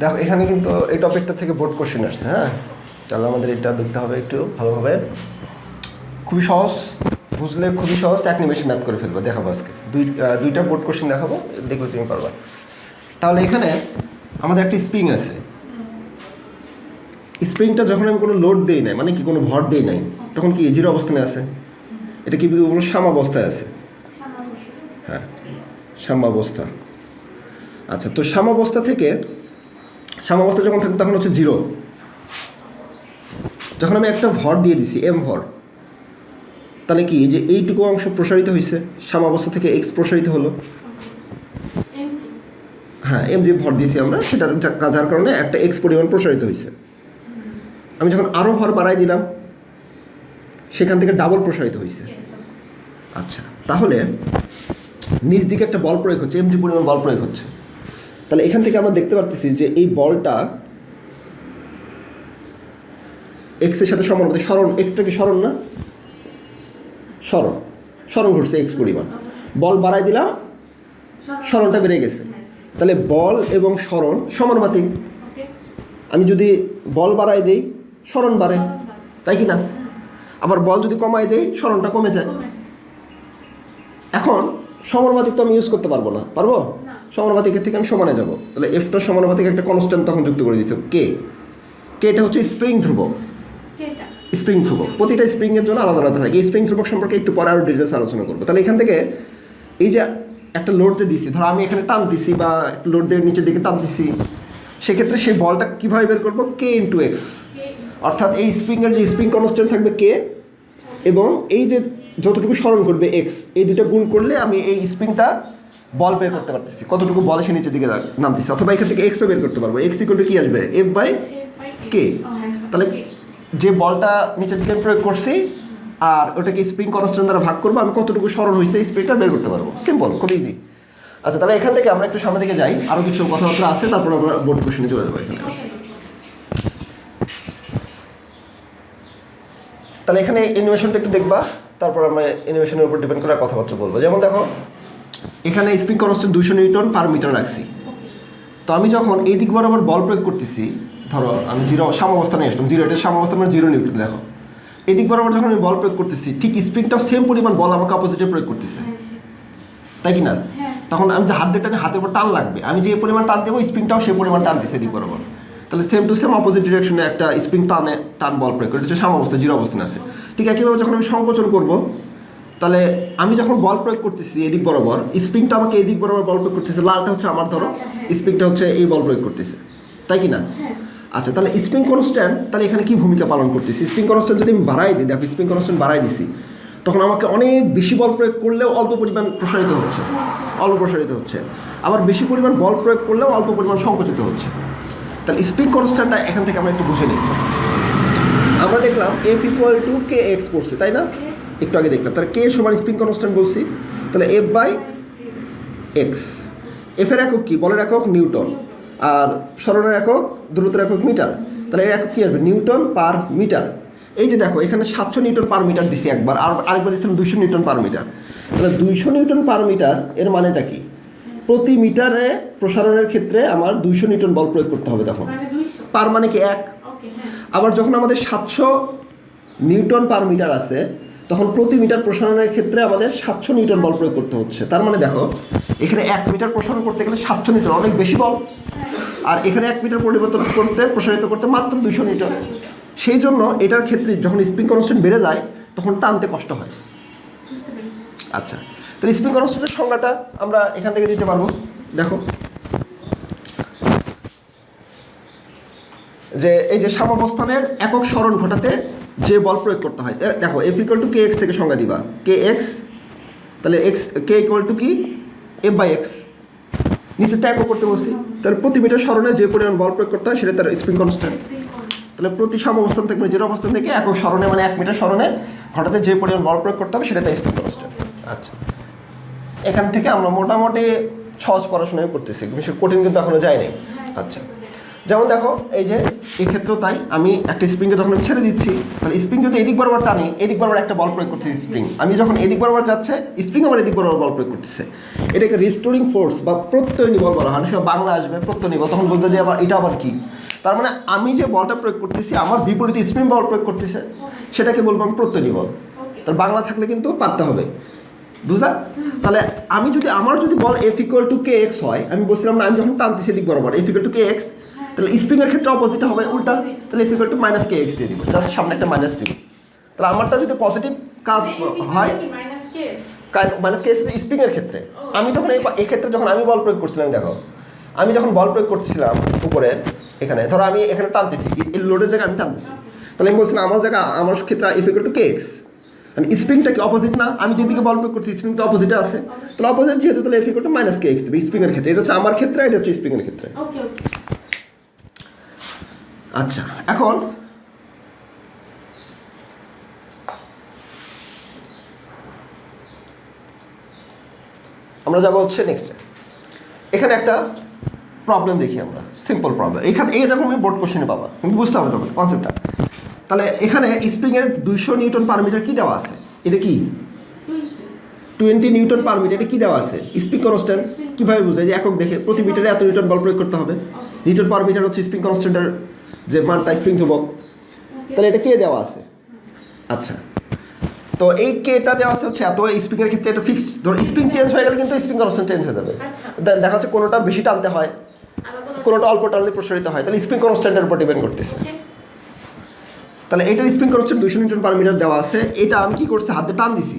দেখো, এখানে কিন্তু এই টপিকটা থেকে বোর্ড কোশ্চেন আসছে হ্যাঁ? তাহলে আমাদের এটা দেখতে হবে একটু ভালোভাবে। খুবই সহজ, বুঝলে খুবই সহজ, এক নিমেষে ম্যাথ করে ফেলব, দেখাবো আজকে। দুই দুইটা বোর্ড কোশ্চেন দেখাবো, দেখবে তুমি পারবা। তাহলে এখানে আমাদের একটা স্প্রিং আছে। স্প্রিংটা যখন আমি কোনো লোড দিই নাই মানে কি কোনো ভর দিই নাই, তখন কি জিরো অবস্থানে আছে? এটা কি কোনো সামাবস্থায় আছে? হ্যাঁ সাম্যাবস্থা আচ্ছা তো সাম্যাবস্থা থেকে সাম্যাবস্থা যখন থাকবে তখন হচ্ছে জিরো যখন আমি একটা ভর দিয়ে দিছি এম ভর, তাহলে কি যে এইটুকু অংশ প্রসারিত হয়েছে সাম্যাবস্থা থেকে এক্স প্রসারিত হলো। হ্যাঁ এম যে ভর দিয়েছি আমরা, সেটার যা- যার কারণে একটা এক্স পরিমাণ প্রসারিত হয়েছে আমি যখন আরও ভর বাড়াই দিলাম, সেখান থেকে ডাবল প্রসারিত হয়েছে আচ্ছা তাহলে নিচ দিকে একটা বল প্রয়োগ হচ্ছে এমজি পরিমাণ বল প্রয়োগ হচ্ছে। তাহলে এখান থেকে আমরা দেখতে পারতেছি যে এই বলটা এক্সের সাথে সমানুপাতিক স্মরণ এক্সটা কি স্মরণ না? স্মরণ স্মরণ ঘটছে এক্স পরিমাণ। বল বাড়াই দিলাম স্মরণটা বেড়ে গেছে। তাহলে বল এবং স্মরণ সমানুপাতিক। আমি যদি বল বাড়াই দিই স্মরণ বাড়ে। তাই কি না? আবার বল যদি কমাই দেই স্মরণটা কমে যায়। এখন সমানুপাতিক তো আমি ইউজ করতে পারব না। পারব? সমানুপাতিকের থেকে আমি সমানে যাব। তাহলে এফটা সমানুপাতিক একটা কনস্ট্যান্ট তখন যুক্ত করে দিতে হবে। কে কে এটা হচ্ছে স্প্রিং ধ্রুবক। স্প্রিং ধ্রুবক। প্রতিটা স্প্রিংয়ের জন্য আলাদা আলাদা থাকে। এই স্প্রিং ধ্রুবক সম্পর্কে একটু পরে আরও ডিটেলস আলোচনা করব। তাহলে এখান থেকে এই যে একটা লোড দিয়ে দিছি ধরো আমি এখানে টান দিছি বা লোড দিয়ে নিচের দিকে টান দিছি সেক্ষেত্রে সেই বলটা কীভাবে বের করব? কে ইন্টু এক্স অর্থাৎ এই স্প্রিংয়ের যে স্প্রিং কনস্ট্যান্ট থাকবে কে এবং এই যে যতটুকু স্মরণ করবে এক্স এই দুটো গুণ করলে আমি এই স্প্রিংটা বল বের করতে পারতেছি। কতটুকু বল সে নিচের দিকে নামতেছে? অথবা এখান থেকে এক্সও বের করতে পারব। এক্স ইকুয়াল কী আসবে? এফ বাই কে তাহলে যে বলটা নিচের দিকে প্রয়োগ করছি, আর ওটাকে স্প্রিং কনস্ট্যান্ট দ্বারা ভাগ করব, আমি কতটুকু স্মরণ হয়েছে এই স্প্রিংটা বের করতে পারব। সিম্পল খুব ইজি আচ্ছা তাহলে এখান থেকে আমরা একটু সামনের দিকে যাই। আরও কিছু কথাবার্তা আছে, তারপর আমরা বোর্ড কোশ্চেনে চলে যাব এখানে। তাহলে এখানে অ্যানিমেশনটা একটু দেখবা। তারপর আমরা অ্যানিমেশনের উপর ডিপেন্ড করে কথাবার্তা বলব। যেমন দেখো এখানে স্প্রিং কনস্ট্যান্ট দুইশো নিউটন পার মিটার রাখছি। তো আমি যখন এই দিক বরাবর বল প্রয়োগ করতেছি ধরো আমি জিরো সামাবস্থানে আসলাম জিরো এটা সামাবস্থা মানে জিরো নিউটন দেখো। এই দিক বরাবর যখন আমি বল প্রয়োগ করতেছি ঠিক স্প্রিংটাও সেম পরিমাণ বল আমাকে অপোজিটে প্রয়োগ করতেছে। তাই কি না? তখন আমি যে হাত দিয়ে টানি হাতের উপর টান লাগবে। আমি যে পরিমাণ টান দেবো স্প্রিংটাও সে পরিমাণ টান দিচ্ছে এদিক বরাবর। তাহলে সেম টু সেম অপোজিট ডিরেকশনে একটা স্প্রিং টানে টান বল প্রয়োগ করে এটা সাম অবস্থা জিরো অবস্থানে আছে। ঠিক একইভাবে যখন আমি সংকোচন করব তাহলে আমি যখন বল প্রয়োগ করতেছি এদিক বরাবর স্প্রিংটা আমাকে এদিক বরাবর বল প্রয়োগ করতেছে লালটা হচ্ছে আমার ধরো স্প্রিংটা হচ্ছে এই বল প্রয়োগ করতেছে। তাই কি না? আচ্ছা তাহলে স্প্রিং কনস্ট্যান্ট তাহলে এখানে কি ভূমিকা পালন করতেছি? স্প্রিং কনস্ট্যান্ট যদি আমি বাড়াই দিই দেখো স্প্রিং কনস্ট্যান্ট বাড়াই দিছি তখন আমাকে অনেক বেশি বল প্রয়োগ করলেও অল্প পরিমাণ প্রসারিত হচ্ছে অল্প প্রসারিত হচ্ছে। আবার বেশি পরিমাণ বল প্রয়োগ করলেও অল্প পরিমাণ সংকুচিত হচ্ছে। তাহলে স্প্রিং কনস্ট্যান্টটা এখান থেকে আমরা একটু বুঝে নিই। আমরা দেখলাম F equal to K X পড়ছে তাই না? একটু আগে দেখলাম। তাহলে কে সমান স্প্রিং কনস্ট্যান্ট বলছি। তাহলে এফ বাই এক্স এফের একক কী? বলের একক নিউটন। আর সরণের একক দূরত্বের একক মিটার। তাহলে এর একক কী আসবে? Newton per metre. এই যে দেখো এখানে সাতশো নিউটন পার মিটার দিছি একবার আর আরেকবার দিচ্ছিলাম দুইশো নিউটন পার মিটার। তাহলে দুইশো নিউটন পার মিটার এর মানেটা কি? প্রতি মিটারে প্রসারণের ক্ষেত্রে আমার দুইশো নিউটন বল প্রয়োগ করতে হবে তখন পার মানে কি? এক। আবার যখন আমাদের সাতশো নিউটন পার মিটার আছে তখন প্রতি মিটার প্রসারণের ক্ষেত্রে আমাদের সাতশো নিউটন বল প্রয়োগ করতে হচ্ছে। তার মানে দেখো এখানে এক মিটার প্রসারণ করতে গেলে সাতশো নিউটন অনেক বেশি বল। আর এখানে এক মিটার পরিবর্তন করতে প্রসারিত করতে মাত্র দুইশো নিউটন। সেই জন্য এটার ক্ষেত্রে যখন স্প্রিং কনস্ট্যান্ট বেড়ে যায় তখন টানতে কষ্ট হয়। আচ্ছা তাহলে স্প্রিং কনস্ট্যান্টের সংজ্ঞাটা আমরা এখান থেকে দিতে পারব। দেখো যে এই যে সামাবস্থানের একক স্মরণ ঘটাতে যে বল প্রয়োগ করতে হয় দেখো F equal to K X থেকে সংজ্ঞা দিবা। কে এক্স তাহলে এক্স কে ইকুয়াল টু কি? এফ বাই এক্স নিচেরটা একক করতে বলছি। তাহলে প্রতি মিটার স্মরণে যে পরিমাণ বল প্রয়োগ করতে হয়, সেটা তার স্প্রিং কনস্ট্যান্ট তাহলে প্রতি সামাবস্থান থেকে মানে জিরো অবস্থান থেকে একক স্মরণে মানে এক মিটার স্মরণে ঘটাতে যে পরিমাণ বল প্রয়োগ করতে হবে, সেটা তার স্প্রিং কনস্ট্যান্ট আচ্ছা। এখান থেকে আমরা মোটামুটি সহজ পড়াশোনাই করতেছি, বেশি কঠিন কিন্তু এখনও যায়নি। আচ্ছা। যেমন দেখো এই যে এই ক্ষেত্রেও তাই আমি একটা স্প্রিংকে যখন আমি ছেড়ে দিচ্ছি তাহলে স্প্রিং যদি এদিক বরাবর টানি এদিক বরাবর একটা বল প্রয়োগ করতেছে স্প্রিং আমি যখন এদিক বরাবর যাচ্ছে স্প্রিং আবার এদিক বরাবর বল প্রয়োগ করতেছে। এটাকে রিস্টোরিং ফোর্স বা প্রত্যয় নিবল বলা হয়। সময় বাংলা আসবে প্রত্যয় নিবল তখন বলতে আবার এটা আবার কি? তার মানে আমি যে বলটা প্রয়োগ করতেছি আমার বিপরীতে স্প্রিং বল প্রয়োগ করতেছে সেটাকে বলব আমি প্রত্যয় নিবল তার বাংলা থাকলে কিন্তু পারতে হবে। বুঝলা? তাহলে আমি যদি আমার যদি বল F equal to K X হয় আমি বলছিলাম না আমি যখন টানতেছি দিক বরাবর F equal to K X তাহলে স্প্রিংয়ের ক্ষেত্রে অপোজিট হবে উল্টা। তাহলে equal to minus K X দিয়ে দিব। জাস্ট সামনে একটা মাইনাস দিব। তাহলে আমারটা যদি পজিটিভ কাজ হয় মাইনাস কে মাইনাস কে স্প্রিংয়ের ক্ষেত্রে। আমি যখন এই ক্ষেত্রে যখন আমি বল প্রয়োগ করছিলাম দেখো আমি যখন বল প্রয়োগ করছিলাম উপরে এখানে ধরো আমি এখানে টানতেছি এই লোডের জায়গায় আমি টানতেছি। তাহলে আমি বলছিলাম আমার জায়গা আমার ক্ষেত্রে F equal to K X মানে স্প্রিংটা কি অপোজিট না? আমি যেদিকে বল প্রয়োগ করছি স্প্রিং তো অপোজিটে আছে। তাহলে অপোজিট যেহেতু তাহলে F equal to minus K X দেবে স্প্রিংয়ের ক্ষেত্রে এটা হচ্ছে আমার ক্ষেত্রে এটা হচ্ছে স্প্রিংয়ের ক্ষেত্রে। ওকে ওকে আচ্ছা এখন আমরা যাব হচ্ছে নেক্সটে এখানে একটা প্রবলেম দেখি আমরা সিম্পল প্রবলেম এখানে এইরকমই বোর্ড কোশ্চেনে পাবা কিন্তু বুঝতে হবে তোমাকে কনসেপ্টটা তাহলে এখানে স্প্রিংয়ের দুইশো নিউটন পার মিটার কী দেওয়া আছে? এটা কি? টোয়েন্টি নিউটন পার মিটার এটা কী দেওয়া আছে? স্প্রিং কনস্ট্যান্ট কীভাবে বোঝায় যে একক দেখে প্রতি মিটারে এত নিউটন বল প্রয়োগ করতে হবে। নিউটন পার মিটার হচ্ছে স্প্রিং কনস্ট্যান্টের যে মানটা স্প্রিং ধ্রুবক তাহলে এটা কে দেওয়া আছে? আচ্ছা। তো এই কেটা দেওয়া আছে হচ্ছে এত স্প্রিংয়ের ক্ষেত্রে এটা ফিক্সড ধর স্প্রিং চেঞ্জ হয়ে গেলে কিন্তু স্প্রিং কনস্ট্যান্ট চেঞ্জ হয়ে যাবে। আচ্ছা। দেখা যাচ্ছে কোনোটা বেশি টানতে হয় কোনোটা অল্প টানলে প্রসারিত হয় তাহলে স্প্রিং কনস্ট্যান্টের উপর ডিপেন্ড করতেছে। তাহলে এটার স্প্রিং কনস্ট্যান্ট দুশো নিউটন পার মিটার দেওয়া আছে এটা আমি কি করছি হাতে টান দিছি।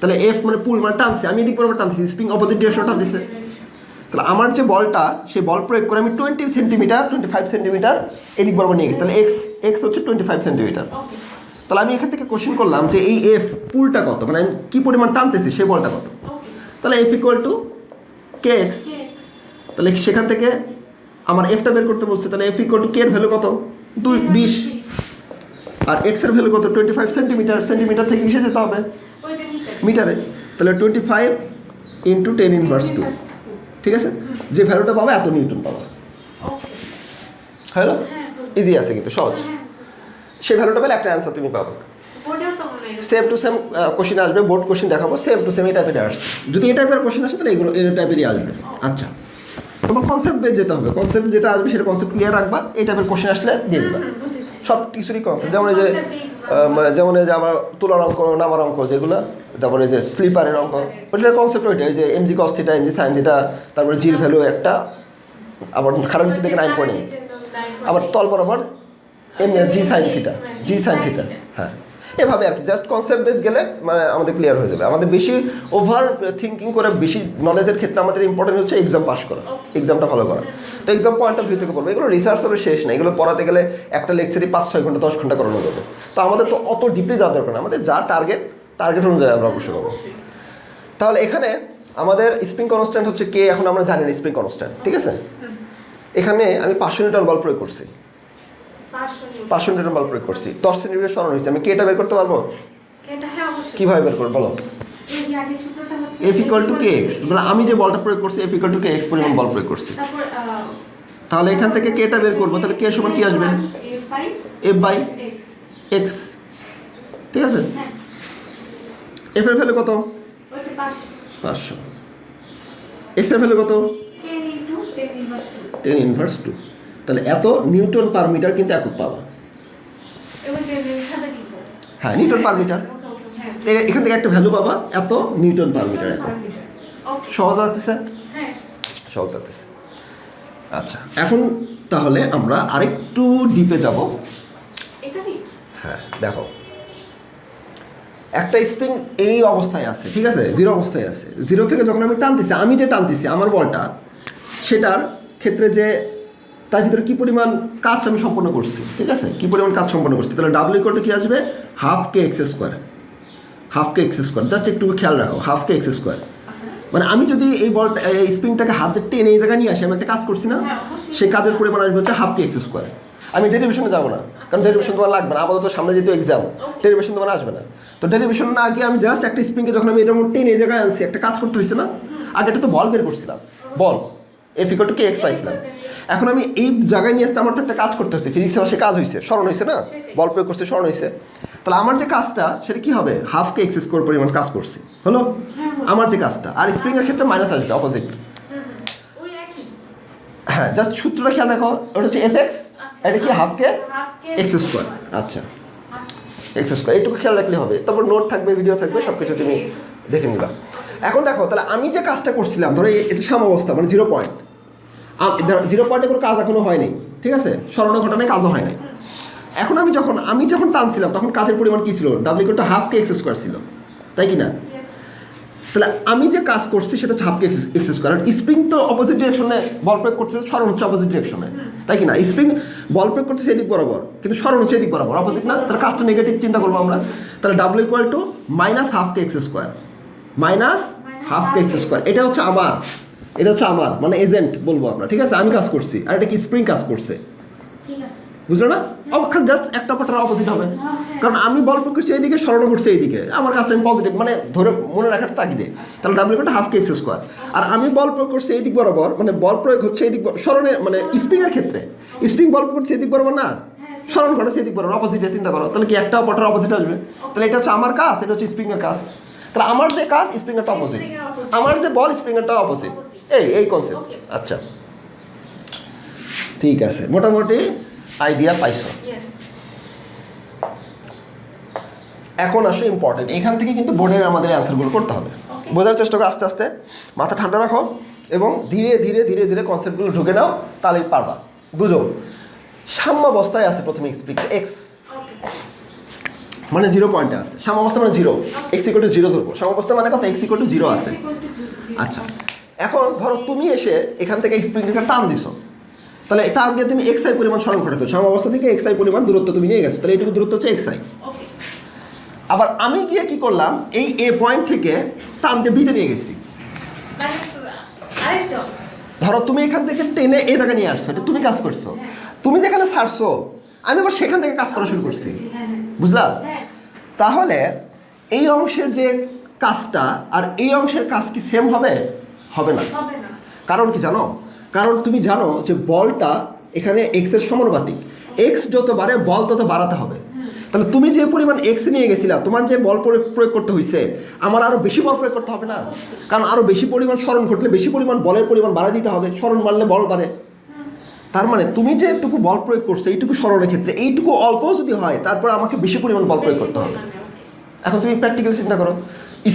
তাহলে এফ মানে পুল মানে টানছে আমি এদিক বরাবর টানছি স্প্রিং অপোজিট ডিরেকশনে টান দিছে তাহলে আমার যে বলটা সেই বল প্রয়োগ করে আমি twenty centimetre twenty five centimetre এদিক বরাবর নিয়ে গেছি। তাহলে এক্স এক্স হচ্ছে টোয়েন্টি ফাইভ সেন্টিমিটার তাহলে আমি এখান থেকে কোশ্চেন করলাম যে এই এফ পুলটা কত? মানে আমি কী পরিমাণ টানতেছি সেই বলটা কত? তাহলে F equal to K X তাহলে সেখান থেকে আমার এফটা বের করতে বলছে তাহলে এফ ইকুয়াল টু কে এর ভ্যালু কত? দুই বিশ। আর এক্সের ভ্যালু কত? টোয়েন্টি ফাইভ সেন্টিমিটার সেন্টিমিটার থেকে কিসে যেতে হবে? মিটারে। তাহলে twenty five into ten inverse two ঠিক আছে? যে ভ্যালুটা পাবে, এত নিউটন পাবা। হ্যালো? হ্যাঁ ইজি আছে কিন্তু, সহজ। সে ভ্যালুটা পেলে একটা অ্যান্সার তুমি পাবে। সেম টু সেম কোশ্চেন আসবে বোর্ড কোশ্চেন দেখাবো সেম টু সেম এই টাইপের আসছে যদি এই টাইপের কোশ্চেন আসে, তাহলে এগুলো, এই টাইপেরই আসবে। আচ্ছা। তোমার কনসেপ্ট বেস যেতে হবে। কনসেপ্ট যেটা আসবে, সেটা কনসেপ্ট ক্লিয়ার রাখবা, এই টাইপের কোশ্চেন আসলে দিয়ে দেবা। সব কিছুরই কনসেপ্ট যেমন এই যে যেমন এই যে আমার তুলার অঙ্ক, নামার অঙ্ক, যেগুলো তারপরে যে স্লিপারের অঙ্ক, ওইটার কনসেপ্ট ওইটা যে এমজি কস্টিটা এমজি সাইন যেটা তারপরে জির ভ্যালু একটা, আবার খারাপ নিচে থেকে নাইন পয়েন্ট এইট আবার তল বরাবর M G sine theta G sine theta হ্যাঁ। এভাবে আর কি জাস্ট কনসেপ্ট বেস গেলে মানে আমাদের ক্লিয়ার হয়ে যাবে। আমাদের বেশি ওভার থিঙ্কিং করে বেশি নলেজের ক্ষেত্রে আমাদের ইম্পর্টেন্ট হচ্ছে এক্সাম পাস করা এক্সামটা ভালো করা। তো এক্সাম পয়েন্ট অফ ভিউ থেকে বলব, এগুলো রিসার্চ হবে শেষ নেই, এগুলো পড়াতে গেলে একটা লেকচারই পাঁচ ছয় ঘণ্টা, দশ ঘণ্টা করানো যাবে। তো আমাদের তো অত ডিপলি যাওয়ার দরকার না। আমাদের যা টার্গেট টার্গেট অনুযায়ী আমরা অবশ্যই পাবো তাহলে এখানে আমাদের স্প্রিং কনস্ট্যান্ট হচ্ছে কে এখন আমরা জানি না স্প্রিং কনস্ট্যান্ট ঠিক আছে? এখানে আমি পাঁচশো নিউটন বল প্রয়োগ করছি। পাঁচশো নিউটন বল প্রয়োগ করছি। দশ সেন্টিমিটার সরানো হয়েছে আমি কেটা বের করতে পারব? হ্যাঁ কীভাবে বের করব বলো? F equal to K X মানে আমি যে বলটা প্রয়োগ করছি F equal to K X পরিমাণ বল প্রয়োগ করছি। তাহলে এখান থেকে কেটা বের করব তাহলে কে সমান কি আসবে? এফ বাই এক্স এক্স ঠিক আছে? হ্যাঁ। এফ এর ভ্যালু কত? পাঁচশো। এক্সের ভ্যালু কত? Ten inverse two. তাহলে এত নিউটন পার মিটার কিন্তু একক পাবা এবার যে রেখাটা কি করব? হ্যাঁ নিউটন পার মিটার। হ্যাঁ। এখান থেকে একটা ভ্যালু পাবা এত নিউটন পার মিটার একক। সহজ লাগতেছে হ্যাঁ। সহজ লাগতেছে আচ্ছা এখন তাহলে আমরা আরেকটু ডিপে যাব। হ্যাঁ দেখো। একটা স্প্রিং এই অবস্থায় আছে ঠিক আছে? জিরো অবস্থায় আছে। জিরো থেকে যখন আমি টানতেছি আমি যে টানতেছি আমার বলটা সেটার ক্ষেত্রে যে তার ভিতরে কী পরিমাণ কাজ আমি সম্পন্ন করছি ঠিক আছে? কী পরিমাণ কাজ সম্পন্ন করছি? তাহলে ডাব্লিউ করতে কী আসবে? Half K X square half K X square just একটু খেয়াল রাখো হাফ কে এক্স স্কোয়ার মানে আমি যদি এই বলটা এই স্প্রিংটাকে হাতে টেনে এই জায়গায় নিয়ে আসি আমি একটা কাজ করছি না? হ্যাঁ, সেই কাজের পরিমাণ আসবে হচ্ছে হাফ কে এক্স স্কোয়ার আমি ডেরিভেশনে যাব না কারণ ডেরিভেশন তোমার লাগবে না। আপাতত সামনে যেহেতু এক্সাম ডেরিভেশন তোমার আসবে না। তো ডেরিভেশন না গিয়ে আমি জাস্ট একটা স্প্রিংকে যখন আমি এরকম টেনে এই জায়গায় আনছি একটা কাজ করতে হয়েছে না? আগে এটা তো বল বের করছিলাম। বল F equal to K X পাইছিলাম এখন আমি এই জায়গায় নিয়ে আসতে আমার তো একটা কাজ করতে হচ্ছে। ফিজিক্সে আমার সে কাজ হয়েছে স্মরণ হয়েছে না? বল প্রয়োগ করছে স্মরণ হয়েছে। তাহলে আমার যে কাজটা সেটা কি হবে? হাফ কে এক্স স্কোর পরিমাণ কাজ করছি। হলো? আমার যে কাজটা। আর স্প্রিংয়ের ক্ষেত্রে মাইনাস আসবে অপোজিট হ্যাঁ জাস্ট সূত্রটা খেয়াল রাখো। ওটা হচ্ছে এফ এক্স এটা কে হাফ কে এক্স স্কোয়ার আচ্ছা। এক্স স্কোয়ার এইটুকু খেয়াল রাখলে হবে। তারপর নোট থাকবে ভিডিও থাকবে সব কিছু তুমি দেখে নিবা। এখন দেখো, তাহলে আমি যে কাজটা করছিলাম, ধরো এটা সামাবস্থা মানে জিরো পয়েন্ট জিরো পয়েন্টে কোনো কাজ এখনও হয়নি ঠিক আছে? স্মরণ ঘটনায় কাজও হয় নাই। এখন আমি যখন আমি যখন টানছিলাম, তখন কাজের পরিমাণ কী ছিল? ডাব্লিউ কোটা হাফ কে এক্স স্কোয়ার ছিল। তাই কি না. তাহলে আমি যে কাজ করছি সেটা হচ্ছে হাফ কে এক্স স্কোয়ার আর স্প্রিং তো অপোজিট ডিরেকশনে বল প্রয়োগ করছে স্মরণ হচ্ছে অপোজিট ডিরেকশনে তাই কি না? স্প্রিং বল প্রয়োগ করতেছে এদিক বরাবর, কিন্তু স্মরণ হচ্ছে এদিক বরাবর অপোজিট না? তাহলে কাজটা নেগেটিভ চিন্তা করব আমরা। তাহলে W equal to minus half K X square minus half K X square এটা হচ্ছে আমার, এটা হচ্ছে আমার মানে এজেন্ট বলব আমরা, ঠিক আছে? আমি কাজ করছি, আর এটা কি স্প্রিং কাজ করছে। বুঝলো না? অবক্ষাল জাস্ট একটা পাটার অপোজিট হবে। হ্যাঁ। কারণ আমি বল প্রয়োগ করছি এইদিকে স্মরণ করছি এইদিকে। আমার কাজটা আমি পজিটিভ মানে ধরে মনে রাখার তাগিদে। তাহলে W equal half K X square আর আমি বল প্রয়োগ করছি এই দিক বরাবর মানে বল প্রয়োগ হচ্ছে এই দিক স্মরণে মানে স্প্রিংয়ের ক্ষেত্রে। স্প্রিং বল প্রয়োগ করছে এই দিক বরাবর না? স্মরণ ঘটেছে সেই দিক বরাবর অপোজিটে চিন্তা করো। তাহলে কি একটা পটার অপোজিট আসবে? তাহলে এটা হচ্ছে আমার কাজ এটা হচ্ছে স্প্রিংয়ের কাজ। তাহলে আমার যে কাজ স্প্রিংয়েরটা অপোজিট. আমার যে বল স্প্রিংয়েরটা অপোজিট এই এই কনসেপ্ট আচ্ছা। ঠিক আছে। মোটামুটি আইডিয়া পাইছো? এখন আসো ইম্পর্টেন্ট এখান থেকে কিন্তু বোর্ডের আমাদের অ্যান্সারগুলো করতে হবে। বোঝার চেষ্টা করো আস্তে আস্তে মাথা ঠান্ডা রাখো এবং ধীরে ধীরে ধীরে ধীরে কনসেপ্টগুলো ঢুকে নাও তাহলেই পারবা। বুঝো? সাম্যাবস্থায় আছে প্রথমে স্পিক এক্স মানে জিরো পয়েন্টে আছে। সাম্যাবস্থা মানে zero X equal to zero ধরবো। সাম্যাবস্থা মানে কত? এক্স ইকুয়াল টু জিরো আছে। আচ্ছা। এখন ধরো তুমি এসে এখান থেকে স্প্রিংটা টান দিছো। তাহলে টান দিয়ে তুমি এক্স আই পরিমাণ স্মরণ ঘটেছো অবস্থা থেকে এক্স আই পরিমাণ দূরত্ব তুমি নিয়ে গেছো। তাহলে এইটুকু দূরত্ব হচ্ছে এক্স আই আবার আমি গিয়ে কি করলাম? এই এ পয়েন্ট থেকে টান দিয়ে বিতে নিয়ে গেছি। ধরো তুমি এখান থেকে টেনে এই জায়গায় নিয়ে আসছো এটা তুমি কাজ করছ। তুমি যেখানে ছাড়ছো আমি আবার সেখান থেকে কাজ করা শুরু করছি। বুঝলা? হ্যাঁ। তাহলে এই অংশের যে কাজটা আর এই অংশের কাজ কি সেম হবে? হবে না। কারণ কি জানো? কারণ তুমি জানো যে বলটা এখানে এক্সের সমানুপাতিক। এক্স যত বাড়ে, বল তত বাড়াতে হবে। তাহলে তুমি যে পরিমাণ এক্স নিয়ে গেছিলা, তোমার যে বল প্রয়োগ করতে হয়েছে আমার আরও বেশি বল প্রয়োগ করতে হবে না? কারণ আরও বেশি পরিমাণ স্মরণ ঘটলে বেশি পরিমাণ বলের পরিমাণ বাড়া দিতে হবে, স্মরণ বাড়লে বল বাড়ে। তার মানে তুমি যে একটুকু বল প্রয়োগ করছ, এইটুকু স্মরণের ক্ষেত্রে, এইটুকু অল্প যদি হয়, তারপর আমাকে বেশি পরিমাণ বল প্রয়োগ করতে হবে. এখন তুমি প্র্যাকটিক্যাল চিন্তা করো।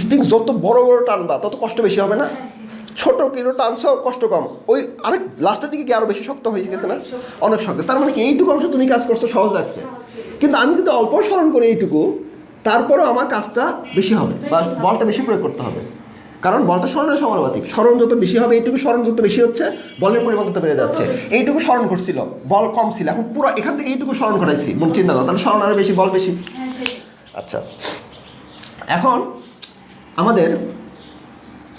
স্প্রিং যত বড় বড় টানবা, তত কষ্ট বেশি হবে না? ছোট কিলো টানছো কষ্ট কম। ওই আরেক লাস্টের দিকে কি আরও বেশি শক্ত হয়ে গেছে না? অনেক শক্ত। তার মানে কি এইটুকু অংশ তুমি কাজ করছ সহজ লাগছে। কিন্তু আমি যদি অল্প স্মরণ করি এইটুকু তারপরেও আমার কাজটা বেশি হবে বা বলটা বেশি প্রয়োগ করতে হবে। কারণ বলটা স্মরণের সমানুপাতিক স্মরণ যত বেশি হবে এইটুকু স্মরণ যত বেশি হচ্ছে বলের পরিমাণ তত বেড়ে যাচ্ছে। এইটুকু স্মরণ করছিল বল কম ছিল। এখন পুরো এখান থেকে এইটুকু স্মরণ করাইছি মন চিন্তা করো। তাহলে স্মরণ আরও বেশি বল বেশি। হ্যাঁ আচ্ছা। এখন আমাদের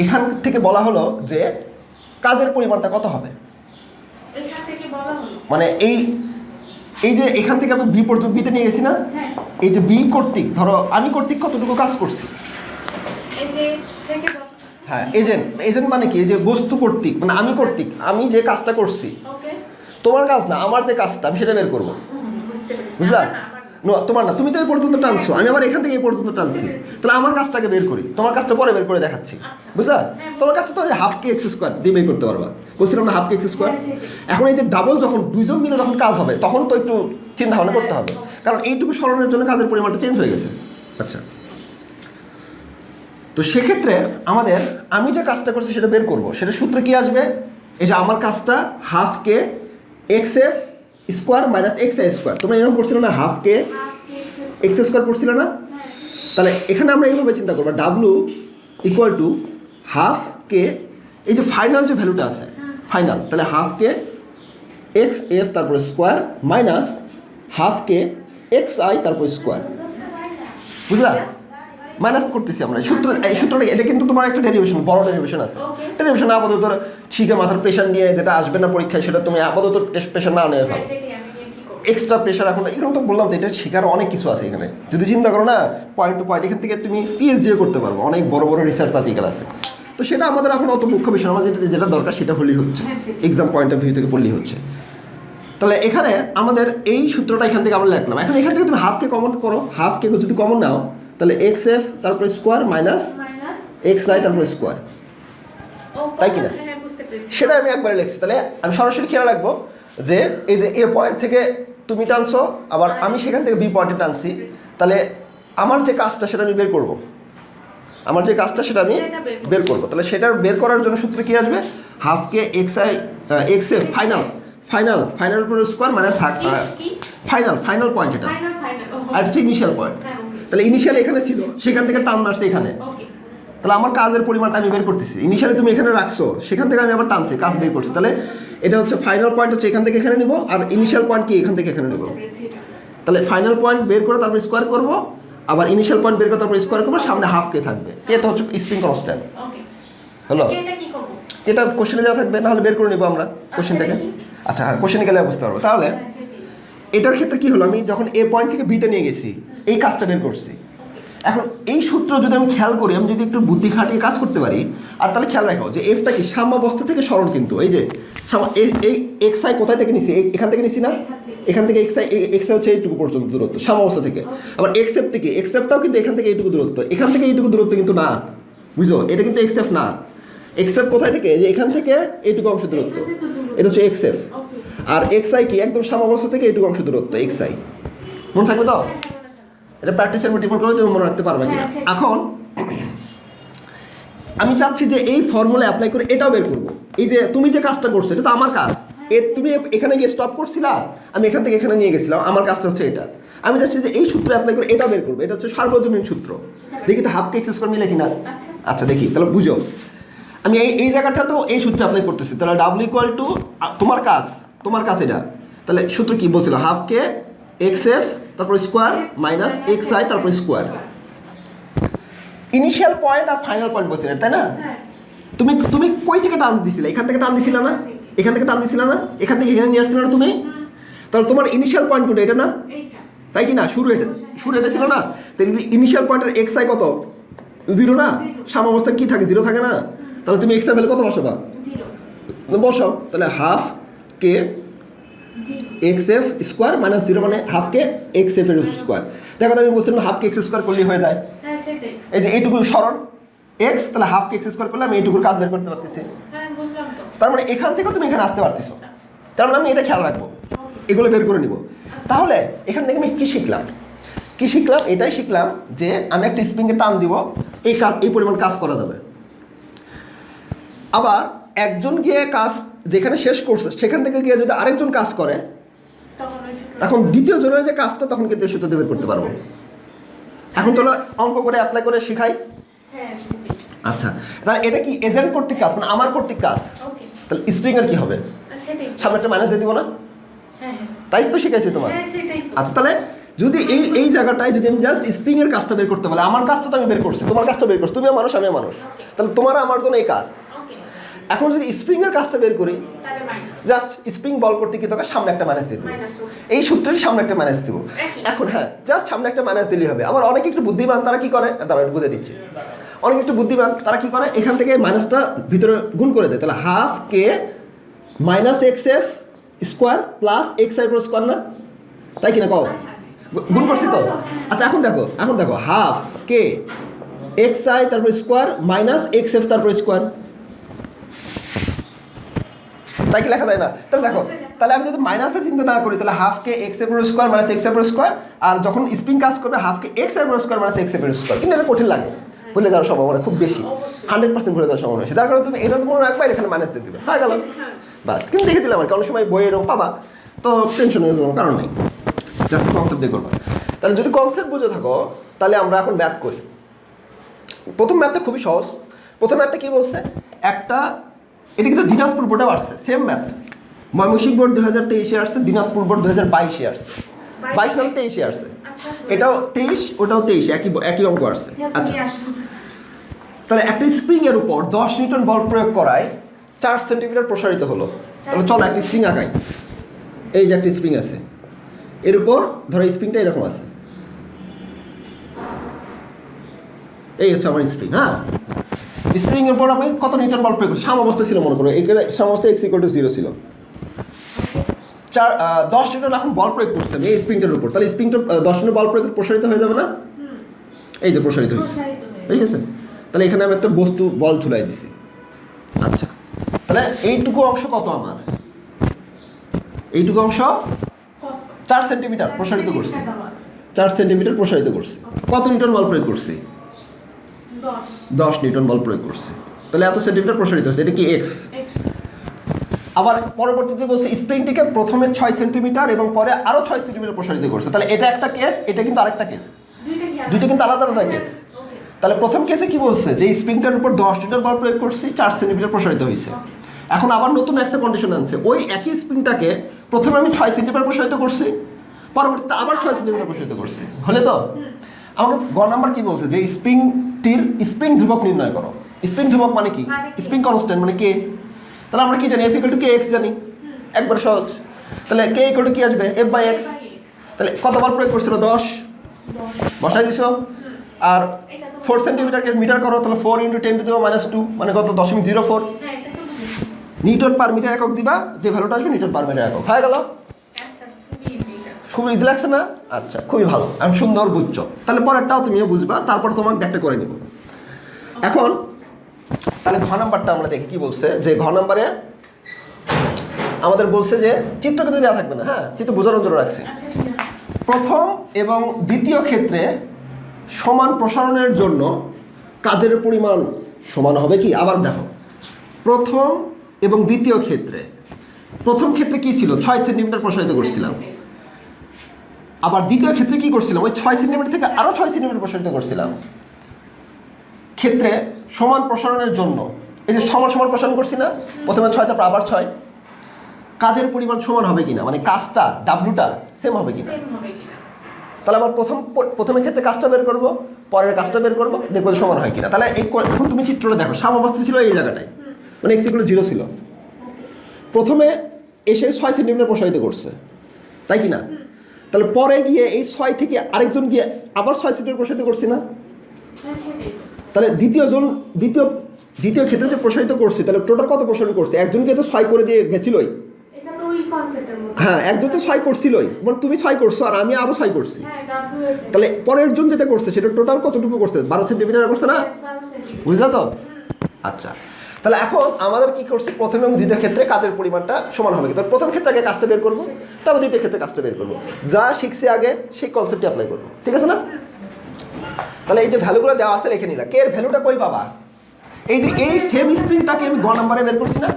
এখান থেকে বলা হলো যে কাজের পরিমাণটা কত হবে? মানে এই এই যে এখান থেকে আমি বি পর্যন্ত বিতে নিয়ে গেছি না? হ্যাঁ। এই যে বি কর্তৃক ধরো আমি কর্তৃক কতটুকু কাজ করছি? হ্যাঁ এজেন্ট এজেন্ট মানে কি? এই যে বস্তু কর্তৃক মানে আমি কর্তৃক আমি যে কাজটা করছি। তোমার কাজ না আমার যে কাজটা আমি সেটা বের করব। হুম, বুঝতে পেরেছি। বুঝলা? তোমার না তুমি তো এই পর্যন্ত টানছো। আমি আবার এখান থেকে এই পর্যন্ত টানছি। তাহলে আমার কাজটাকে বের করি। তোমার কাজটা পরে বের করে দেখাচ্ছি। আচ্ছা। বুঝলা? হ্যাঁ, তোমার কাজটা তো হাফ কে এক্স স্কোয়ার দিয়ে বের করতে পারবা। বলছিলাম না হাফ কে এক্স স্কোয়ার হ্যাঁ, এখন এই যে ডাবল যখন দুইজন মিলে যখন কাজ হবে তখন তো একটু চিন্তা ভাবনা করতে হবে। কারণ এইটুকু স্মরণের জন্য কাজের পরিমাণটা চেঞ্জ হয়ে গেছে। আচ্ছা। তো সেক্ষেত্রে আমাদের আমি যে কাজটা করছি সেটা বের করব। সেটা সূত্র কি আসবে? এই যে আমার কাজটা half K X F square minus X square. তোমরা এরকম পড়ছিল না? হাফ কে এক্স স্কোয়ার পড়ছিল না? তাহলে এখানে আমরা এইভাবে চিন্তা করব। W equal to half K এই যে ফাইনাল যে ভ্যালুটা আছে ফাইনাল তাহলে হাফ কে এক্স এফ তারপর square minus half K X I তারপর স্কোয়ার বুঝলা? মাইনাস করতেছি আমরা। সূত্র এই সূত্রটা এটা কিন্তু তোমার একটা ডেরিভেশন বড় ডেরিভেশন আছে. ডেরিভেশন আপাতত শিখে মাথার প্রেশার নিয়ে যেটা আসবে না পরীক্ষায় সেটা তুমি আপাতত প্রেশার না নিয়ে ফেলো এক্সট্রা প্রেশার এখন এখানে তো বললাম তো এটা শেখার অনেক কিছু আছে এখানে। যদি চিন্তা করো না পয়েন্ট টু পয়েন্ট এখান থেকে তুমি পিএইচডিও করতে পারব। অনেক বড় বড় রিসার্চ আর্টিকেল আছে। তো সেটা আমাদের এখন অত মুখ্য বিষয়। আমাদের যেটা যেটা দরকার সেটা হলেই হচ্ছে। এক্সাম পয়েন্ট অফ ভিউ থেকে পড়লেই হচ্ছে। তাহলে এখানে আমাদের এই সূত্রটা এখান থেকে আমরা লিখলাম। এখন এখান থেকে তুমি হাফকে কমন করো। হাফকে যদি কমন নাও তাহলে এক্স এফ তারপরে স্কোয়ার মাইনাস এক্স আই তারপরে স্কোয়ার তাই কি না? হ্যাঁ সেটা আমি একবারে লিখছি। তাহলে আমি সরাসরি খেয়াল রাখব যে এই যে এ পয়েন্ট থেকে তুমি টানছো আবার আমি সেখান থেকে বি পয়েন্টে টানছি। তাহলে আমার যে কাজটা সেটা আমি বের করব। আমার যে কাজটা সেটা আমি বের করব। তাহলে সেটা বের করার জন্য সূত্রে কী আসবে? হাফকে X I X F final final final square মানে কি? কি? ফাইনাল ফাইনাল পয়েন্ট এটা। আর ইনিশিয়াল পয়েন্ট হ্যাঁ ওকে তাহলে ইনিশিয়াল এখানে ছিল সেখান থেকে টান মারছে এখানে। তাহলে আমার কাজের পরিমাণটা আমি বের করতেছি। ইনিশিয়ালি তুমি এখানে রাখছো সেখান থেকে আমি আবার টানছি কাজ বের করছি। তাহলে এটা হচ্ছে ফাইনাল পয়েন্ট হচ্ছে এখান থেকে এখানে নিব আর ইনিশিয়াল পয়েন্ট কি এখান থেকে এখানে নিব। তাহলে ফাইনাল পয়েন্ট বের করে তারপর স্কোয়ার করব আবার ইনিশিয়াল পয়েন্ট বের করে তারপর স্কোয়ার করব সামনে হাফ কে থাকবে। কে তো হচ্ছে স্প্রিং কনস্ট্যান্ট হলো এটা কোশ্চেনে দেওয়া থাকবে নাহলে বের করে নেব আমরা কোশ্চেন থেকে। আচ্ছা হ্যাঁ কোশ্চেনে গেলে বুঝতে পারব। তাহলে এটার ক্ষেত্রে কি হলো? আমি যখন এ পয়েন্ট থেকে বিতে নিয়ে গেছি, এই কাজটা বের করছি। এখন এই সূত্র যদি আমি খেয়াল করি, আমি যদি একটু বুদ্ধি খাটিয়ে কাজ করতে পারি, আর তাহলে খেয়াল রাখো যে এফটা কি? সাম্যাবস্থা থেকে সরণ কিন্তু। এই যে এই- এক্স আই কোথায় থেকে নিছি? এখান থেকে নিছি না? এখান থেকে এক্স আই এক্স আই হচ্ছে এইটুকু পর্যন্ত দূরত্ব সাম্যাবস্থা থেকে। আবার এক্সেপ থেকে এক্সেপটাও কিন্তু এখান থেকে এইটুকু দূরত্ব। এখান থেকে এইটুকু দূরত্ব কিন্তু না। বুঝো এটা কিন্তু এক্সএফ না। এক্সএফ কোথায় থেকে? যে এখান থেকে এইটুকু অংশ দূরত্ব। এটা হচ্ছে ওকে আর এক্স আই কি? একদম সাম্যাবস্থা থেকে এইটুকু অংশ দূরত্ব এক্স আই মনে থাকবে তো? এটা প্র্যাকটিসের উপর ডিপেন্ড করে তুমি মনে রাখতে পারবে কিনা। হ্যাঁ, এখন আমি চাচ্ছি যে এই ফর্মুলা অ্যাপ্লাই করে এটাও বের করব। এই যে তুমি যে কাজটা করছ এটা তো আমার কাজ। এ তুমি এখানে গিয়ে স্টপ করছিলা? আমি এখান থেকে এখানে নিয়ে গেছিলাম আমার কাজটা হচ্ছে এটা। আমি চাচ্ছি যে এই সূত্র অ্যাপ্লাই করে এটাও বের করব। এটা হচ্ছে সার্বজনীন সূত্র। দেখি তো হাফকে এক্সেস করে মিলে কিনা? আচ্ছা। আচ্ছা দেখি তাহলে বুঝো। আমি এই এই জায়গাটা তো এই সূত্র অ্যাপ্লাই করতেছি। তাহলে ডাব্লু ইকুয়াল টু তোমার কাজ। তোমার কাছে এটা। তাহলে সূত্র কি বলছিল? হাফ কে এক্স এফ তারপর স্কোয়ার মাইনাস এক্স আই তারপর স্কোয়ার ইনিশিয়াল পয়েন্ট আর ফাইনাল পয়েন্ট বলছিলেন তাই না? হ্যাঁ। তুমি তুমি কই থেকে টান দিছিলে? এখান থেকে টান দিছিলে না? এখান থেকে। টান দিছিলে না? এখান থেকে এখানে নিয়ে আসছিলে না তুমি? তাহলে তোমার ইনিশিয়াল পয়েন্ট কোনটা? এটা না? তাই কি না? শুরু এটা শুরু এটা ছিল না? তাহলে ইনিশিয়াল পয়েন্টের এক্স আই কত? জিরো না? সাম অবস্থা কি থাকে? জিরো থাকে না? তাহলে তুমি এক্স আই ভ্যালু কত বসাবা? জিরো। বসাও। তাহলে half K X F square minus zero মানে হাফ কে এক্স এফ এর স্কোয়ার দেখো আমি বলছিলাম হাফ কে এক্স স্কোয়ার করলেই হয়ে যায়। হ্যাঁ এই যে এইটুকু সরণ এক্স তাহলে হাফ কে এক্স স্কোয়ার করলে আমি এইটুকুর কাজ বের করতে পারতেছি। হ্যাঁ বুঝলাম তো। তার মানে এখান থেকেও তুমি এখানে আসতে পারতেছো। আচ্ছা। তার মানে আমি এটা খেয়াল রাখব। এগুলো বের করে নিব। তাহলে এখান থেকে আমি কী শিখলাম? কী শিখলাম? এটাই শিখলাম যে আমি একটা স্প্রিংয়ে টান দিব এই কাজ এই পরিমাণ কাজ করা যাবে। আবার একজন গিয়ে কাজ যেখানে শেষ করছে সেখান থেকে গিয়ে যদি আরেকজন কাজ করে তখন দ্বিতীয় জনের যে কাজটা তখন কিন্তু এই সূত্রতে বের করতে পারব। এখন চলো অঙ্ক করে অ্যাপ্লাই করে শিখাই। হ্যাঁ আচ্ছা তাহলে এটা কি এজেন্ট কর্তৃক কাজ মানে আমার কর্তৃক কাজ? ওকে তাহলে স্প্রিংয়ের কি হবে? সামনে একটা ম্যানেজ দিয়ে দিব না? হ্যাঁ হ্যাঁ। তাই তো শিখাইছি তোমার? হ্যাঁ আচ্ছা তাহলে যদি এই এই জায়গাটায় যদি আমি জাস্ট স্প্রিং এর কাজটা বের করতে পারি আমার কাজটা তো আমি বের করছি তোমার কাজটা বের করছি তুমি মানুষ আমি মানুষ। তাহলে তোমার আমার জন্য এই কাজ। এখন যদি স্প্রিং এর কাজটা বের করি জাস্ট স্প্রিং বল করতে কি তোকে সামনে একটা মাইনাস এই সূত্রের সামনে একটা ম্যানেজ দিব। এখন হ্যাঁ জাস্ট সামনে একটা ম্যানেজ দিলেই হবে। আবার অনেকে একটু বুদ্ধিমান তারা কি করে? তারা একটু বুঝে দিচ্ছি। অনেক একটু বুদ্ধিমান তারা কি করে? এখান থেকে মাইনাসটা ভিতরে গুণ করে দেয়। তাহলে half K minus X F square plus X I square না? তাই কিনা কও? গুণ করছি তো? আচ্ছা এখন দেখো এখন দেখো হাফ কে এক্স আই তারপর স্কোয়ার মাইনাস এক্স এফ তারপর স্কোয়ার তাই কি লেখা যায় না? তাহলে দেখো তাহলে আমি যদি মাইনাসে চিন্তা না করি তাহলে হাফ কে এক্সের স্কোয়ার মাইনাস এক্সের স্কোয়ার আর যখন স্প্রিং কাজ করবে হাফ কে এক্সের স্কোয়ার মাইনাস এক্সের স্কোয়ার কিন্তু এটা কঠিন লাগে ভুলে যাওয়ার সম্ভাবনা খুব বেশি। হান্ড্রেড পার্সেন্ট ভুলে যাওয়ার সম্ভাবনা তার কারণে তুমি এটা তো মনে রাখবা এখানে মাইনাস দিয়ে দিবে। হয়ে গেল। হ্যাঁ। বাস কিন্তু দেখে দিলাম আর কি, অনেক সময় বই এরকম পাবা তো টেনশনের কোনো কারণ নেই। জাস্ট কনসেপ্ট দিয়ে করবা। তাহলে যদি কনসেপ্ট বুঝে থাকো তাহলে আমরা এখন ম্যাথ করি। প্রথম ম্যাথটা খুবই সহজ। প্রথম ম্যাথটা কি বলছে? একটা এটা কিন্তু দিনাজপুর বোর্ডেও আসছে সেম ম্যাথ ময়মনসিংহ বোর্ড দু হাজার তেইশে আসছে দিনাজপুর বোর্ড দু হাজার বাইশে আসছে। বাইশ নামে তেইশে। আসছে। আচ্ছা এটাও তেইশ ওটাও তেইশ একই একই অঙ্ক আসছে। আচ্ছা। তাহলে একটা স্প্রিংয়ের উপর দশ নিউটন বল প্রয়োগ করায় চার সেন্টিমিটার প্রসারিত হলো। তাহলে চলো একটা স্প্রিং আঁকাই। এই যে একটা স্প্রিং আছে। এর উপর ধরো স্প্রিংটা এরকম আছে। এই হচ্ছে আমার স্প্রিং হ্যাঁ? স্প্রিং এর পর আমি কত নিউটন বল প্রয়োগ করছি সামাবস্থা ছিল মনে করো এখানে সামাবস্থা এক্স ইকুয়াল টু জিরো ছিল। চার দশ নিউটন এখন বল প্রয়োগ করছিলাম এই স্প্রিংটার উপর। তাহলে স্প্রিংটা দশ নিউটন বল প্রয়োগ প্রসারিত হয়ে যাবে না? এই যে প্রসারিত হয়েছে। ঠিক আছে? তাহলে এখানে আমি একটা বস্তু বল ঝুলাই দিছি। আচ্ছা। তাহলে এইটুকু অংশ কত আমার? এইটুকু অংশ কত? চার সেন্টিমিটার প্রসারিত করছি। চার সেন্টিমিটার প্রসারিত করছি। কত নিউটন বল প্রয়োগ করছি? দশ। নিউটন বল প্রয়োগ করছে। তাহলে এত সেন্টিমিটার প্রসারিত হচ্ছে এটা কি এক্স আবার পরবর্তীতে বলছে স্প্রিংটিকে প্রথমে ছয় সেন্টিমিটার এবং পরে আরও ছয় সেন্টিমিটার প্রসারিত করছে। তাহলে এটা একটা কেস এটা কিন্তু আরেকটা কেস দুইটা দুইটা কিন্তু আলাদা আলাদা কেস তাহলে প্রথম কেসে কি বলছে? যে স্প্রিংটার উপর দশ নিউটন বল প্রয়োগ করছি চার সেন্টিমিটার প্রসারিত হয়েছে। এখন আবার নতুন একটা কন্ডিশন আনছে ওই একই স্প্রিংটাকে প্রথমে আমি ছয় সেন্টিমিটার প্রসারিত করছি পরবর্তীতে আবার ছয় সেন্টিমিটার প্রসারিত করছি। হলে তো? আমাকে গ নাম্বার কি বলছে? যে স্প্রিংটির স্প্রিং ধ্রুবক নির্ণয় করো। স্প্রিং ধ্রুবক মানে কি? মানে স্প্রিং কনস্ট্যান্ট মানে কে? তাহলে আমরা কি জানি? F equal to K X জানি একবার সহজ। তাহলে কে ইকুয়াল টু কি আসবে? এফ বাই এক্স তাহলে কতবার প্রয়োগ করছিল দশ। বসাই দিছো? আর ফোর সেন্টিমিটারকে মিটার করো তাহলে ফোর ইন্টু টেন টু দেবো মাইনাস টু মানে কত? দশমিক জিরো ফোর হ্যাঁ এটা নিউটন পার মিটার একক দিবা যে ভ্যালুটা আসবে নিউটন পার মিটার একক। হয়ে গেল অ্যান্সার খুবই ইজি এটা খুব ইজি লাগছে না? আচ্ছা খুবই ভালো। আমি সুন্দর বুঝছ। তাহলে পরেরটাও তুমিও বুঝবা তারপর তোমাকে একটা করে নিব। এখন তাহলে ঘ নাম্বারটা আমরা দেখি কি বলছে। যে ঘ নাম্বারে আমাদের বলছে যে চিত্র কিন্তু দেওয়া থাকবে না হ্যাঁ? চিত্র বোঝানোর জন্য রাখছে। আচ্ছা প্রথম এবং দ্বিতীয় ক্ষেত্রে সমান প্রসারণের জন্য কাজের পরিমাণ সমান হবে কি? আবার দেখো। প্রথম এবং দ্বিতীয় ক্ষেত্রে। প্রথম ক্ষেত্রে কি ছিল? ছয় সেন্টিমিটার প্রসারিত করছিলাম। আবার দ্বিতীয় ক্ষেত্রে কি করছিলাম? ওই ছয় সেন্টিমিটার থেকে আরও ছয় সেন্টিমিটার প্রসারিত করছিলাম। ক্ষেত্রে সমান প্রসারণের জন্য এই যে সমান সমান প্রসারণ করছি না প্রথমে ছয় তারপর আবার ছয় কাজের পরিমাণ সমান হবে কিনা? মানে কাজটা ডাব্লুটা সেম হবে কিনা? তাহলে আমার প্রথম প্রথমের ক্ষেত্রে কাজটা বের করব পরের কাজটা বের করব দেখব সমান হয় কিনা। তাহলে এই এখন তুমি চিত্রটা দেখো সাম অবস্থা ছিল এই জায়গাটায়। মানে এক্সিগুলো জিরো ছিল। প্রথমে এসে ছয় সেন্টিমিটার প্রসারিত করছে। তাই কি না তাহলে পরে গিয়ে এই ছয় থেকে আরেকজন গিয়ে আবার ছয় সেন্টিমিটার প্রসারিত করছি না? হ্যাঁ তাহলে দ্বিতীয় জন দ্বিতীয় দ্বিতীয় ক্ষেত্রে যে প্রসারিত করছি তাহলে টোটাল কত প্রসারণ করছে? একজনকে তো ছয় করে দিয়ে গেছিলই। হ্যাঁ একজন তো ছয় করছিলই। মানে তুমি ছয় করছ আর আমি আরও ছয় করছি। হ্যাঁ তাহলে পরের জন যেটা করছে সেটা টোটাল কতটুকু করছে? বারো সেন্টিমিটার করছে না? বুঝলো তো? আচ্ছা। তাহলে এখন আমাদের কি করছি? প্রথম এবং দ্বিতীয় ক্ষেত্রে কাজের পরিমাণটা সমান হবে। তাহলে প্রথম ক্ষেত্রে আগে কাজটা বের করব তারপর দ্বিতীয় ক্ষেত্রে কাজটা বের করব। যা শিখছি আগে সেই কনসেপ্টটি অ্যাপ্লাই করব। ঠিক আছে না? তাহলে এই যে ভ্যালুগুলো দেওয়া আছে রেখে নিলাম। কে এর ভ্যালুটা কই পাবা এই যে এই সেম স্প্রিংটাকে আমি গ নাম্বারে বের করছি না?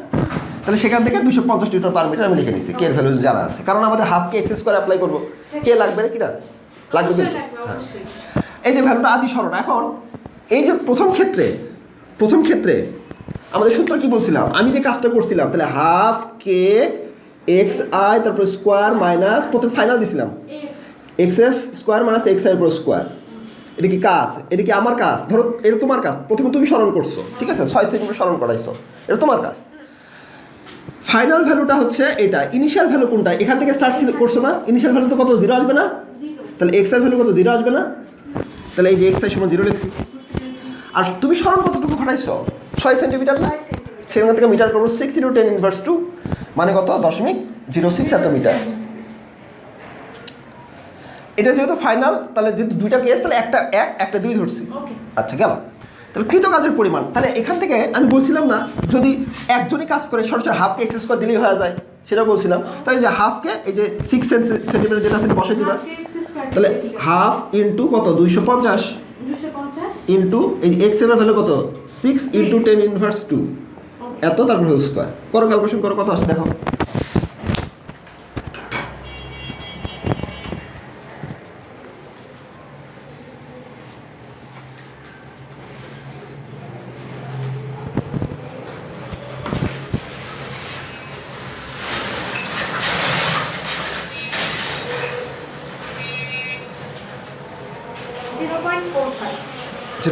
তাহলে সেখান থেকে দুশো পঞ্চাশ লিটার পার মিটার আমি লিখে নিচ্ছি কে এর ভ্যালু জানা আছে। কারণ আমাদের হাফকে এক্সেস করে অ্যাপ্লাই করব। কে লাগবে না কিনা? লাগবে কিন্তু। হ্যাঁ। এই যে ভ্যালুটা আদি সরণ। এখন এই যে প্রথম ক্ষেত্রে প্রথম ক্ষেত্রে আমাদের সূত্র কি বলছিলাম? আমি যে কাজটা করছিলাম তাহলে হাফ কে এক্স আই তারপর স্কোয়ার মাইনাস প্রথম ফাইনাল দিছিলাম। X f square minus x i উপর স্কোয়ার এটা কি কাজ? এটা কি আমার কাজ? ধরো এটা তোমার কাজ। প্রথমে তুমি স্মরণ করছ ঠিক আছে? ছয় সেকেন্ড স্মরণ করাইছো। এটা তোমার কাজ। ফাইনাল ভ্যালুটা হচ্ছে এটা। ইনিশিয়াল ভ্যালু কোনটা? এখান থেকে স্টার্ট করছ না? ইনিশিয়াল ভ্যালু তো কত? জিরো আসবে না? তাহলে এক্সের ভ্যালু কত? জিরো আসবে না? তাহলে এই যে এক্সের সময় জিরো লিখছি। আর তুমি স্মরণ কতটুকু ঘটাইছো? ছয় সেন্টিমিটার? না সেখান থেকে মিটার করব six into ten inverse two মানে কত? দশমিক জিরো সিক্স এত মিটার। এটা যেহেতু ফাইনাল তাহলে যেহেতু দুইটা কেস তাহলে একটা এক একটা দুই ধরছি। আচ্ছা গেল। তাহলে কৃত কাজের পরিমাণ। তাহলে এখান থেকে আমি বলছিলাম না যদি একজনই কাজ করে সরাসরি হাফকে এক্সেস করে দিলেই হয়ে যায়। সেটা বলছিলাম। তাহলে যে হাফকে এই যে সিক্স সেন্টিমিটার যেটা আছে বসাই দিবা। তাহলে হাফ ইন্টু কত? দুইশো পঞ্চাশ। ইন্টু এই এক্সের ভ্যালু কত? Six into ten inverse two এত তারপর হোল স্কোয়ার করো ক্যালকুলেশন করো কত আসছে দেখো।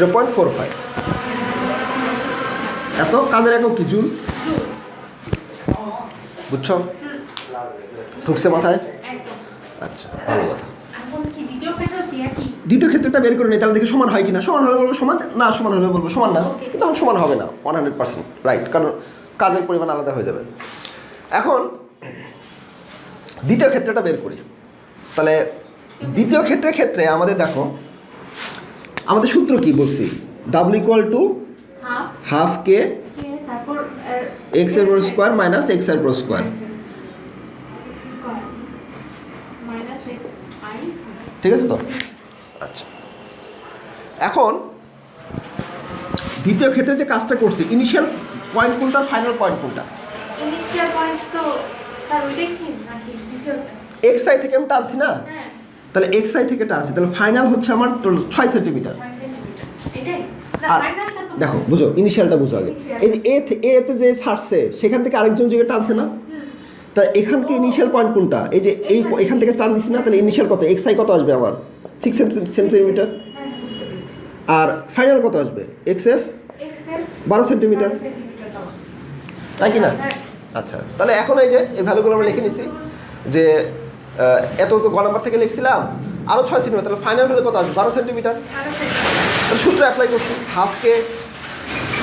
Zero point four five. এত কাজের একক কি জুল? বুঝছ? ঢুকছে মাথায়? আচ্ছা ভালো কথা। এখন কি দ্বিতীয় কি ক্ষেত্রটা বের করে নিই তাহলে দেখি সমান হয় কিনা। সমান হলে বলব সমান না সমান হলে বলব সমান না। কিন্তু তখন সমান হবে না ওয়ান হান্ড্রেড পার্সেন্ট রাইট কারণ কাজের পরিমাণ আলাদা হয়ে যাবে। এখন দ্বিতীয় ক্ষেত্রটা বের করি। তাহলে দ্বিতীয় ক্ষেত্রের ক্ষেত্রে আমাদের দেখো আমাদের সূত্র কি বলছি? ডাবল ইকুয়াল টু হাফ কে এক্সের স্কোয়ার মাইনাস এক্সের স্কোয়ার ঠিক আছে তো? আচ্ছা। এখন দ্বিতীয় ক্ষেত্রে যে কাজটা করছি ইনিশিয়াল পয়েন্ট কোনটা ফাইনাল পয়েন্ট কোনটা? এক্স আই থেকে আমি টানছি না? হ্যাঁ। তাহলে এক্স আই থেকে টানছি তাহলে ফাইনাল হচ্ছে আমার ছয় সেন্টিমিটার সেন্টিমিটার আর দেখো বুঝো ইনিশিয়ালটা বুঝো আগে। এই যে এ এতে যে সারছে সেখান থেকে আরেকজন জায়গায় টানছে না? তা এখানকে ইনিশিয়াল পয়েন্ট কোনটা? এই যে এই এখান থেকে টান নিচ্ছি না তাহলে ইনিশিয়াল কত? এক্স আই কত আসবে আমার? সিক্স সেন্টিমিটার হ্যাঁ আর ফাইনাল কত আসবে? এক্স এফ বারো সেন্টিমিটার সেন্টিমিটার তাই কি না? হ্যাঁ আচ্ছা তাহলে এখন এই যে এই ভ্যালুগুলো আমরা লিখে নিছি যে এত তো গ নাম্বার থেকে লিখছিলাম। আরও ছয় সেন্টিমিটার তাহলে ফাইনাল ভ্যালু কত আসবে বারো সেন্টিমিটার তাহলে সূত্র অ্যাপ্লাই করছি। হাফকে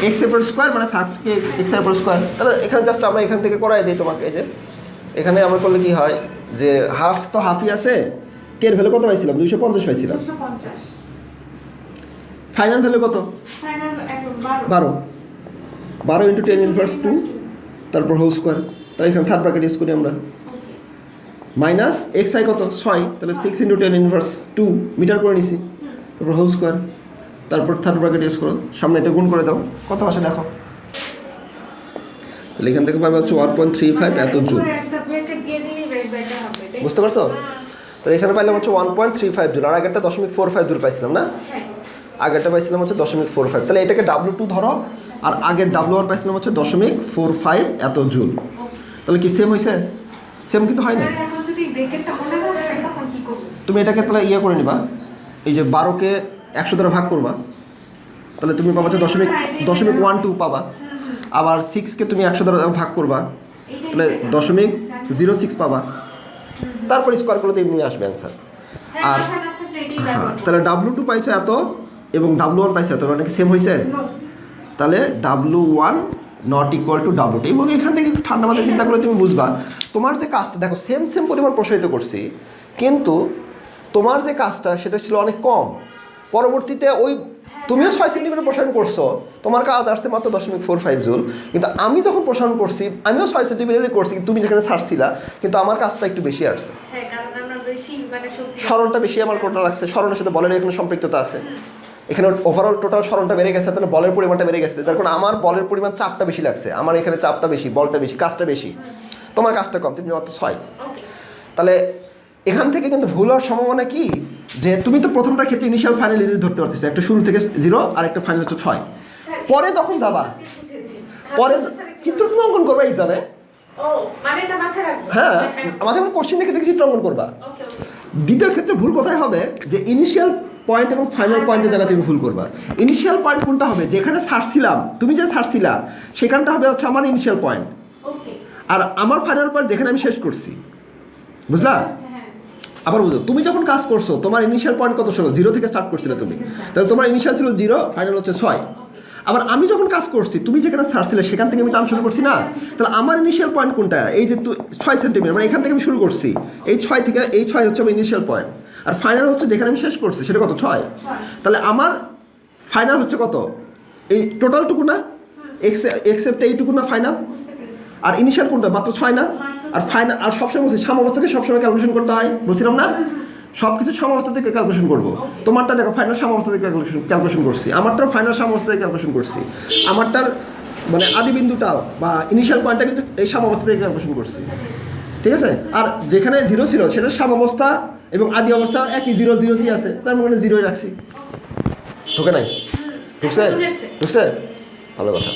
এক্সের স্কোয়ার মানে হাফকে এক্সের স্কোয়ার তাহলে এখানে জাস্ট আমরা এখান থেকে করাই দিই তোমাকে যে। এখানে আমরা করলে কি হয় যে হাফ তো হাফই আছে কের ভ্যালু কত পাইছিলাম? দুইশো পঞ্চাশ পাইছিলাম। ফাইনাল ভ্যালু কত? বারো। বারো। ইন্টু টেন ইনভার্স টু তারপর হোল স্কোয়ার তাহলে এখানে থার্ড ব্র্যাকেট ইউজ করি আমরা। মাইনাস এক্স আই কত? ছয়। তাহলে six into ten inverse two metre করে নিছি। তারপর হোল স্কোয়ার তারপর থার্ড ব্র্যাকেট ইউজ করো। সামনে এটা গুণ করে দাও। কত আসে দেখো? তাহলে এখান থেকে পাবে হচ্ছে ওয়ান পয়েন্ট থ্রি ফাইভ এত জুল? বুঝতে পারছ? তাহলে এখানে পাইলাম হচ্ছে one point three five joule আর আগেরটা দশমিক ফোর ফাইভ জুল পাইছিলাম না? হ্যাঁ। আগেরটা পাইছিলাম হচ্ছে দশমিক ফোর ফাইভ তাহলে এটাকে ডাব্লু টু ধরো। আর আগের ডাব্লু ওয়ান পাইছিলাম হচ্ছে দশমিক ফোর ফাইভ এত জুল তাহলে কি সেম হয়েছে সেম কিন্তু হয় না যদি ব্রেকেটটা না তখন কি করব? তুমি এটাকে তাহলে ইয়ে করে নিবা। এই যে বারোকে একশো দ্বারা ভাগ করবা। তাহলে তুমি পাবা দশমিক দশমিক ওয়ান টু পাবা। আবার সিক্সকে তুমি একশো দ্বারা ভাগ করবা। তাহলে দশমিক জিরো সিক্স পাবা। তারপর স্কোয়ার করলে তো এমনি আসবে অ্যান্সার হ্যাঁ আর- হ্যাঁ তাহলে ডাব্লু টু পাইছে এত এবং ডাব্লু ওয়ান পাইছে এত মানে কি সেম হয়েছে তাহলে W one not equal to W two এবং এখান থেকে ঠান্ডা মাথায় চিন্তা করলে তুমি বুঝবা। তোমার যে কাজটা দেখো সেম সেম পরিমাণ প্রসারিত করছি কিন্তু তোমার যে কাজটা সেটা ছিল অনেক কম। পরবর্তীতে ওই তুমিও ছয় সেন্টিমিটার প্রসারণ করছ তোমার কাজ আসছে মাত্র দশমিক ফোর ফাইভ জুল। কিন্তু আমি যখন প্রসারণ করছি আমিও ছয় সেন্টিমিটারই করছি তুমি যেখানে ছাড়ছিলা কিন্তু আমার কাজটা একটু বেশি আসছে। হ্যাঁ বেশি মানে স্মরণটা বেশি আমার কোনটা লাগছে? স্মরণের সাথে বলের এখানে সম্পৃক্ততা আছে। এখানে ওভারঅল টোটাল স্মরণটা বেড়ে গেছে তাহলে বলের পরিমাণটা বেড়ে গেছে। তার কারণে আমার বলের পরিমাণ চাপটা বেশি লাগছে আমার এখানে চাপটা বেশি বলটা বেশি কাজটা বেশি। তোমার কাজটা কম তুমি মাত্র ছয়। তাহলে এখান থেকে কিন্তু ভুল হওয়ার সম্ভাবনা কি? যে তুমি তো প্রথমটা ক্ষেত্রে ইনিশিয়াল ফাইনাল ধরতে পারতেছো একটা শুরু থেকে জিরো আর একটা ফাইনাল হচ্ছে ছয়। পরে যখন যাবা পরে চিত্র তুমি অঙ্কন করবা এক্সামে মানে হ্যাঁ আমাদের কোশ্চেন দেখে দেখে চিত্র অঙ্কন করবা। দ্বিতীয় ক্ষেত্রে ভুল কোথায় হবে? যে ইনিশিয়াল পয়েন্ট এবং ফাইনাল পয়েন্টের জায়গায় তুমি ভুল করবা ইনিশিয়াল পয়েন্ট কোনটা হবে? যেখানে ছাড়ছিলাম তুমি যে ছাড়ছিলা সেখানটা হবে হচ্ছে আমার ইনিশিয়াল পয়েন্ট আর আমার ফাইনাল পয়েন্ট যেখানে আমি শেষ করছি। বুঝলা? আচ্ছা হ্যাঁ। আবার বুঝো তুমি যখন কাজ করছ তোমার ইনিশিয়াল পয়েন্ট কত ছিল? জিরো থেকে স্টার্ট করছিলে তুমি। তাহলে তোমার ইনিশিয়াল ছিল জিরো ফাইনাল হচ্ছে ছয়। আবার আমি যখন কাজ করছি তুমি যেখানে ছাড়ছিলে সেখান থেকে আমি টান শুরু করছি না? তাহলে আমার ইনিশিয়াল পয়েন্ট কোনটা? এই যে ছয় সেন্টিমিটার মানে এখান থেকে আমি শুরু করছি। এই ছয় থেকে এই ছয় হচ্ছে আমার ইনিশিয়াল পয়েন্ট আর ফাইনাল হচ্ছে যেখানে আমি শেষ করছি সেটা কত? ছয়। তাহলে আমার ফাইনাল হচ্ছে কত? এই টোটালটুকু না? এক্সে এক্সেপ্ট এইটুকু না ফাইনাল আর ইনিশিয়াল কোনটা? মাত্র ছয় না? আর ফাইনাল আর সবসময় বলছি সাম্যাবস্থাকে সবসময় ক্যালকুলেশন করতে হয়। বলছিলাম না? সব কিছু সাম্যাবস্থা থেকে ক্যালকুলেশন করব। তোমারটা দেখো ফাইনাল সাম্যাবস্থা থেকে ক্যালকুলেশন ক্যালকুলেশন করছি। আমারটাও ফাইনাল সাম্যাবস্থা থেকে ক্যালকুলেশন করছি। আমারটার মানে আদি বিন্দুটাও বা ইনিশিয়াল পয়েন্টটা কিন্তু এই সাম্যাবস্থা থেকে ক্যালকুলেশন করছি। ঠিক আছে? আর যেখানে জিরো ছিল সেটা সাম্যাবস্থা এবং আদি অবস্থা একই জিরো জিরো দিয়ে আছে। তার মানে জিরোই রাখছি। ঢুকে নাই? ঢুকছে। ঢুকছে। ভালো কথা।